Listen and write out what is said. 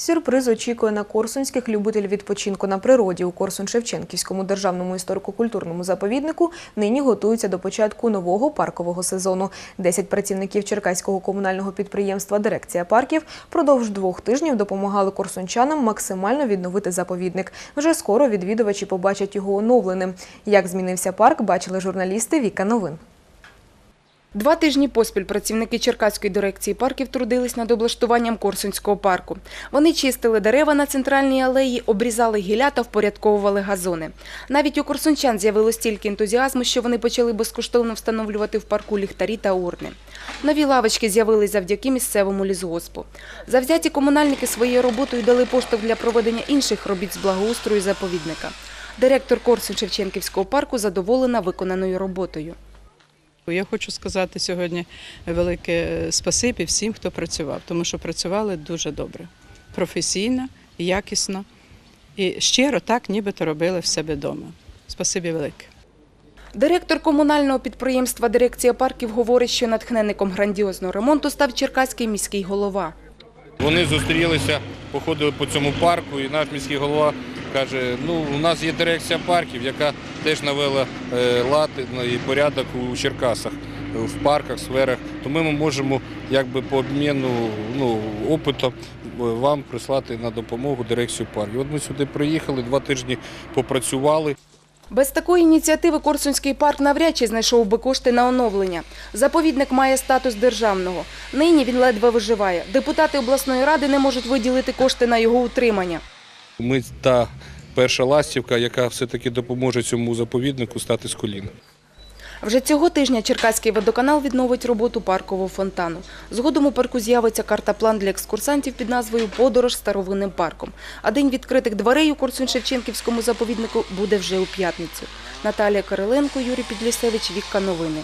Сюрприз очікує на корсунських любителів відпочинку на природі. У Корсун-Шевченківському державному історико-культурному заповіднику нині готуються до початку нового паркового сезону. Десять працівників Черкаського комунального підприємства Дирекція парків продовж двох тижнів допомагали корсунчанам максимально відновити заповідник. Вже скоро відвідувачі побачать його оновленим. Як змінився парк, бачили журналісти Віка Новин. Два тижні поспіль працівники Черкаської дирекції парків трудились над облаштуванням Корсунського парку. Вони чистили дерева на центральній алеї, обрізали гілля та впорядковували газони. Навіть у корсунчан з'явилось стільки ентузіазму, що вони почали безкоштовно встановлювати в парку ліхтарі та урни. Нові лавочки з'явились завдяки місцевому лісгоспу. Завзяті комунальники своєю роботою дали поштовх для проведення інших робіт з благоустрою заповідника. Директор Корсун-Шевченківського парку задоволена виконаною роботою. Я хочу сказати сьогодні велике спасибі всім, хто працював, тому що працювали дуже добре, професійно, якісно і щиро так, нібито робили в себе вдома. Спасибі велике. Директор комунального підприємства Дирекція парків говорить, що натхненником грандіозного ремонту став черкаський міський голова. Вони зустрілися, походили по цьому парку, і наш міський голова каже: ну, у нас є дирекція парків, яка теж навела е, лад ну, і порядок у Черкасах, в парках, сферах. Тому ми можемо якби по обміну ну, опитом е, вам прислати на допомогу дирекцію парків. От ми сюди приїхали, два тижні попрацювали. Без такої ініціативи Корсунський парк навряд чи знайшов би кошти на оновлення. Заповідник має статус державного. Нині він ледве виживає. Депутати обласної ради не можуть виділити кошти на його утримання. Ми та перша ластівка, яка все-таки допоможе цьому заповіднику стати з колін. Вже цього тижня Черкаський водоканал відновить роботу паркового фонтану. Згодом у парку з'явиться карта-план для екскурсантів під назвою Подорож старовинним парком. А день відкритих дверей у Корсун-Шевченківському заповіднику буде вже у п'ятницю. Наталія Кириленко, Юрій Підлісевич, Вікка Новини.